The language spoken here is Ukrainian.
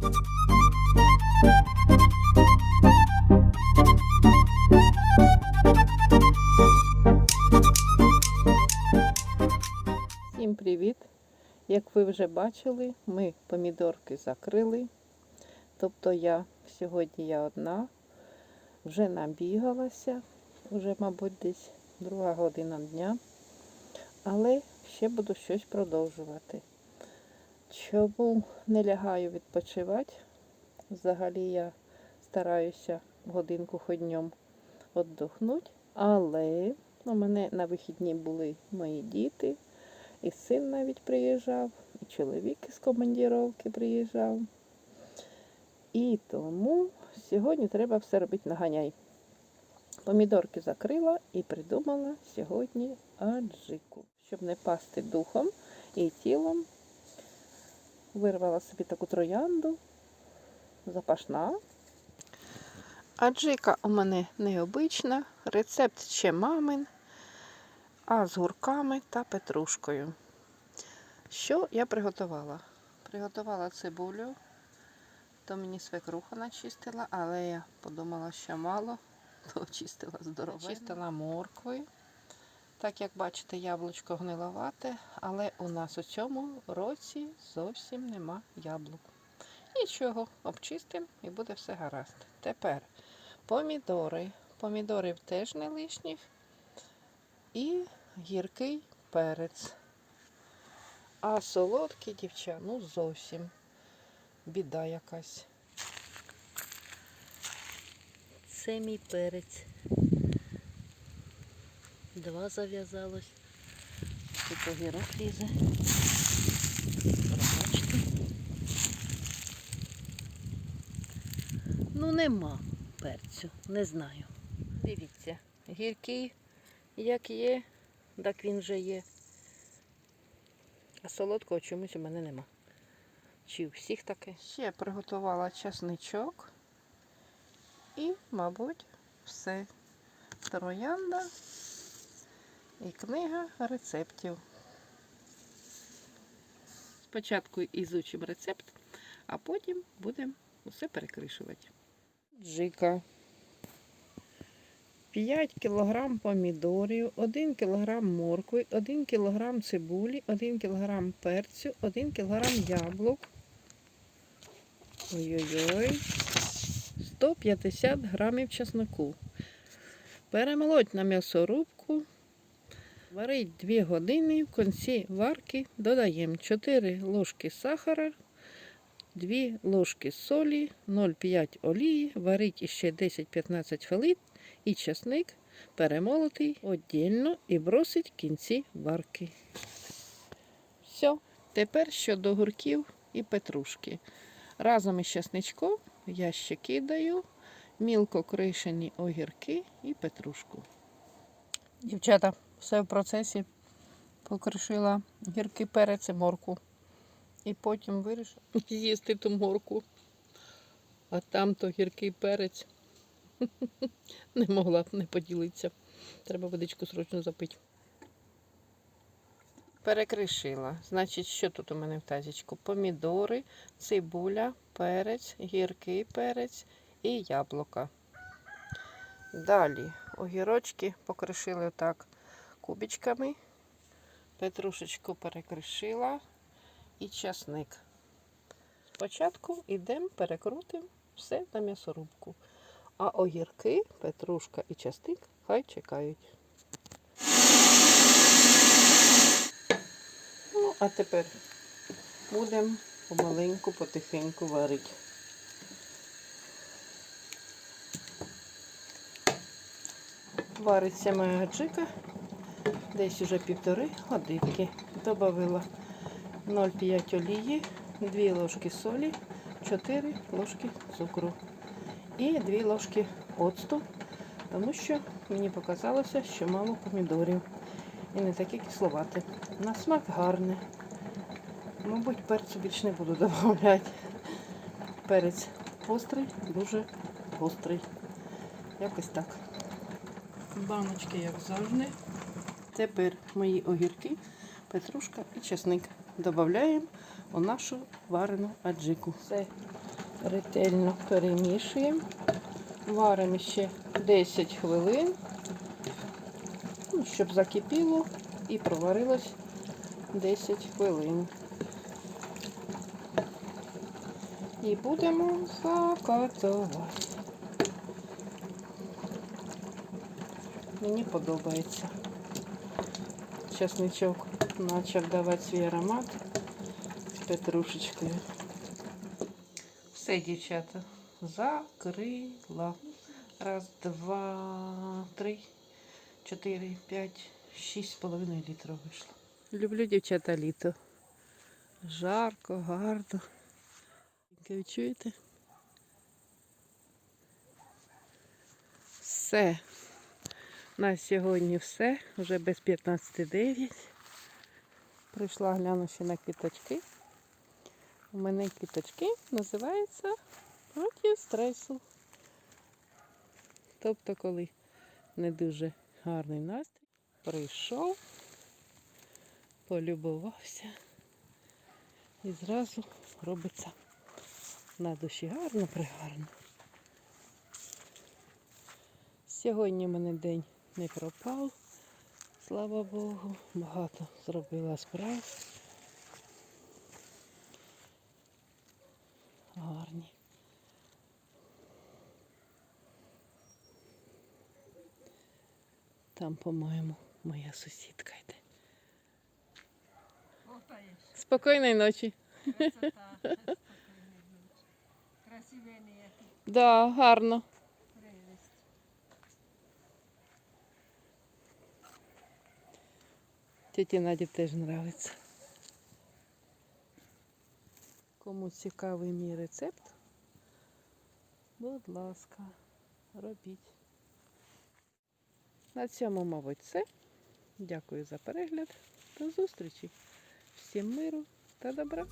Всім привіт! Як ви вже бачили, ми помідорки закрили. Тобто я сьогодні я одна, вже набігалася, вже, мабуть, десь друга година дня. Але ще буду щось продовжувати. Чому не лягаю відпочивати? Взагалі я стараюся годинку хоч віддохнути, але у мене на вихідні були мої діти. І син навіть приїжджав, і чоловік із командіровки приїжджав. І тому сьогодні треба все робити наганяй. Помідорки закрила і придумала сьогодні аджику. Щоб не пасти духом і тілом. Вирвала собі таку троянду, запашна. Аджика у мене необична, рецепт ще мамин а з гурками та петрушкою. Що я приготувала? Приготувала цибулю, то мені свекруха начистила, але я подумала, що мало, то чистила здорово. Чистила моркви. Так як бачите, яблучко гниловате, але у нас у цьому році зовсім нема яблук. Нічого, обчистимо і буде все гаразд. Тепер помідори. Помідорів теж не лишніх. І гіркий перець. А солодкий дівча, ну зовсім біда якась. Це мій перець. Два зав'язалось. Тут огірок лізе. Пробачте. Ну нема перцю, не знаю. Дивіться, гіркий, як є, так він вже є. А солодкого чомусь у мене нема. Чи у всіх таке? Ще приготувала часничок. І, мабуть, все. Троянда і книга рецептів. Спочатку ізучимо рецепт, а потім будемо усе перекришувати. Джика. 5 кг помідорів, 1 кг моркви, 1 кг цибулі, 1 кг перцю, 1 кг яблук. Ой-ой-ой. 150 грамів чесноку. Перемолоть на м'ясорубку. Варить 2 години. В кінці варки додаємо 4 ложки сахара, 2 ложки солі, 0,5 олії. Варить іще 10-15 хвилин і часник перемолотий віддільно і бросить в кінці варки. Все. Тепер щодо гурків і петрушки. Разом із часничком я ще кидаю мілко кришені огірки і петрушку. Дівчата, все в процесі покришила гірки перець і морку. І потім вирішила з'їсти ту морку. А там то гіркий перець. Не могла не поділитися. Треба водичку срочно запити. Перекришила. Значить, що тут у мене в тазічку? Помідори, цибуля, перець, гіркий перець і яблука. Далі огірочки покришили отак кубичками. Петрушечку перекришила і часник. Спочатку йдемо, перекрутимо все на м'ясорубку. А огірки, петрушка і частик хай чекають. Ну, а тепер будемо помаленьку, потихеньку варити. Вариться моя джика. Десь уже півтори годинки. Добавила 0,5 олії, 2 ложки солі, 4 ложки цукру і 2 ложки оцту, тому що мені показалося, що мало помідорів. І не такі кисловаті. На смак гарний. Мабуть, перцю більше не буду додавати. Перець гострий, дуже гострий. Якось так. Баночки, як завжди. Тепер мої огірки, петрушка і чесник додаємо у нашу варену аджику. Все Ретельно перемішуємо. Варимо ще 10 хвилин, ну, щоб закипіло і проварилось 10 хвилин. І будемо закатувати. Мені подобається. Часничок почав давати свій аромат з петрушечкою. Все, дівчата, закрила. Раз, два, три, чотири, п'ять, шість з половиною літрів вийшло. Люблю дівчата літо. Жарко, гарно. Ви чуєте? Все. На сьогодні все. Вже без 15.09. Прийшла гляну ще на квіточки. У мене квіточки називаються проти стресу. Тобто, коли не дуже гарний настрій, прийшов, полюбувався і зразу робиться на душі гарно пригарно. Сьогодні в мене день не пропав, слава Богу, багато зробила справ. Гарні. Там, по-моєму, моя сусідка йде. Спокійної ночі. Красивий ніякий Да, гарно. Тіті Наді теж подобається. Кому цікавий мій рецепт, будь ласка, робіть. На цьому, мабуть, все. Дякую за перегляд. До зустрічі. Всім миру та добра.